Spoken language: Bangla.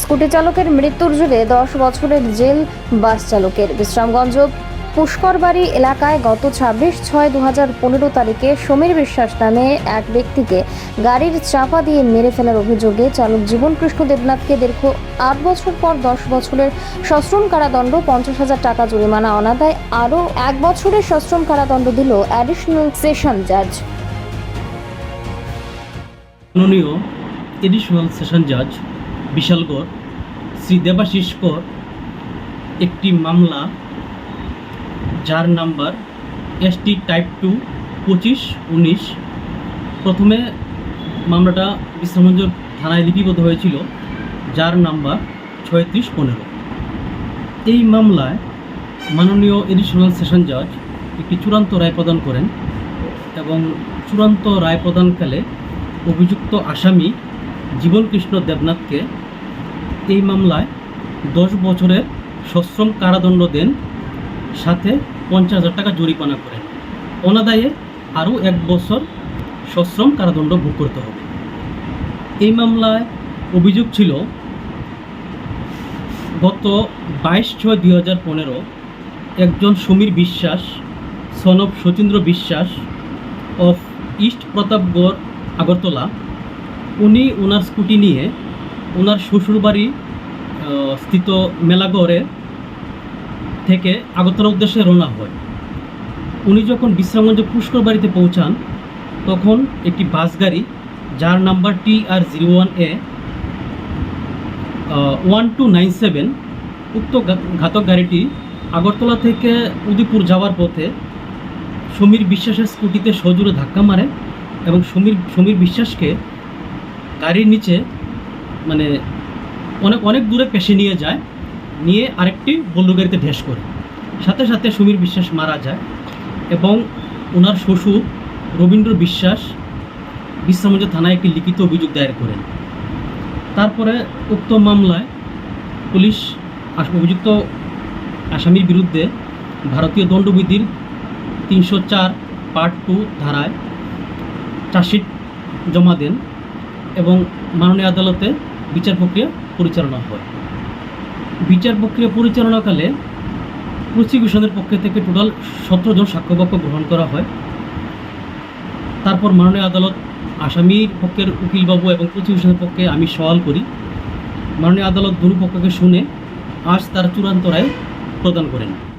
স্কুটি চালকের মৃত্যুর জেরে দশ বছরের জেল বাস চালকের। বিশ্রামগঞ্জ পুষ্করবাড়ি এলাকায় গত ছাব্বিশ ছয় দু হাজার পনেরো তারিখে সমীর বিশ্বাস নামে এক ব্যক্তিকে গাড়ির চাপা দিয়ে মেরে ফেলার অভিযোগে চালক জীবন কৃষ্ণ দেবনাথকে দীর্ঘ আট বছর পর দশ বছরের সশ্রম কারাদণ্ড, পঞ্চাশ হাজার টাকা জরিমানা অনাদায় আরও এক বছরের সশ্রম কারাদণ্ড দিল অ্যাডিশনাল সেশন জাজ। এডিশনাল সেশন জাজ বিশালগড়, শ্রী দেবাশিস কর, একটি মামলা, যার নাম্বার এসটি টাইপ টু পঁচিশ উনিশ। প্রথমে মামলাটা বিশ্রামগঞ্জ থানায় লিপিবদ্ধ হয়েছিল, যার নাম্বার ছয়ত্রিশ পনেরো। এই মামলায় মাননীয় এডিশনাল সেশন জাজ একটি চূড়ান্ত রায় প্রদান করেন এবং চূড়ান্ত রায় প্রদানকালে অভিযুক্ত আসামি জীবনকৃষ্ণ দেবনাথকে এই মামলায় দশ বছরের সশ্রম কারাদণ্ড দেন, সাথে পঞ্চাশ হাজার টাকা জরিমানা করেন। অনাদায়ে আরও এক বছর সশ্রম কারাদণ্ড ভোগ করতে হবে। এই মামলায় অভিযোগ ছিল, গত বাইশ ছয় দুই হাজার পনেরো একজন সমীর বিশ্বাস, সনব সতীন্দ্র বিশ্বাস অফ ইস্ট প্রতাপগড় আগরতলা উনি ওনার স্কুটি নিয়ে ওনার শ্বশুরবাড়ি স্থিত মেলাগড়ে থেকে আগরতলা উদ্দেশ্যে রওনা হয়। উনি যখন বিশ্রামগঞ্জ পুষ্কর বাড়িতে পৌঁছান, তখন একটি বাস গাড়ি যার number T R zero one A one two nine seven উক্ত ঘাতক গাড়িটি আগরতলা থেকে উদয়পুর যাওয়ার পথে সমীর বিশ্বাসের স্কুটিতে সজোরে ধাক্কা মারে এবং সমীর সমীর বিশ্বাসকে গাড়ির নিচে মানে অনেক অনেক দূরে পেশে নিয়ে যায়, নিয়ে আরেকটি বল্লু গাড়িতে ঢেস করে। সাথে সাথে সমীর বিশ্বাস মারা যায় এবং ওনার শ্বশুর রবীন্দ্র বিশ্বাস বিশ্রামগঞ্জ থানায় একটি লিখিত অভিযোগ দায়ের করেন। তারপরে উক্ত মামলায় পুলিশ অভিযুক্ত আসামির বিরুদ্ধে ভারতীয় দণ্ডবিধির তিনশো চার পার্ট টু ধারায় চার্জশিট জমা দেন। এবং মাননীয় আদালতে বিচার প্রক্রিয়া পরিচালনা হয়। বিচার প্রক্রিয়া পরিচালনাকালে প্রসিকিউশনের পক্ষ থেকে টোটাল সতেরো জন সাক্ষ্যবাক্য গ্রহণ করা হয়। তারপর মাননীয় আদালত আসামির পক্ষের উকিলবাবু এবং প্রসিকিউশনের পক্ষে আমি সওয়াল করি। মাননীয় আদালত দুই পক্ষকে শুনে আজ তার চূড়ান্ত রায় প্রদান করেন।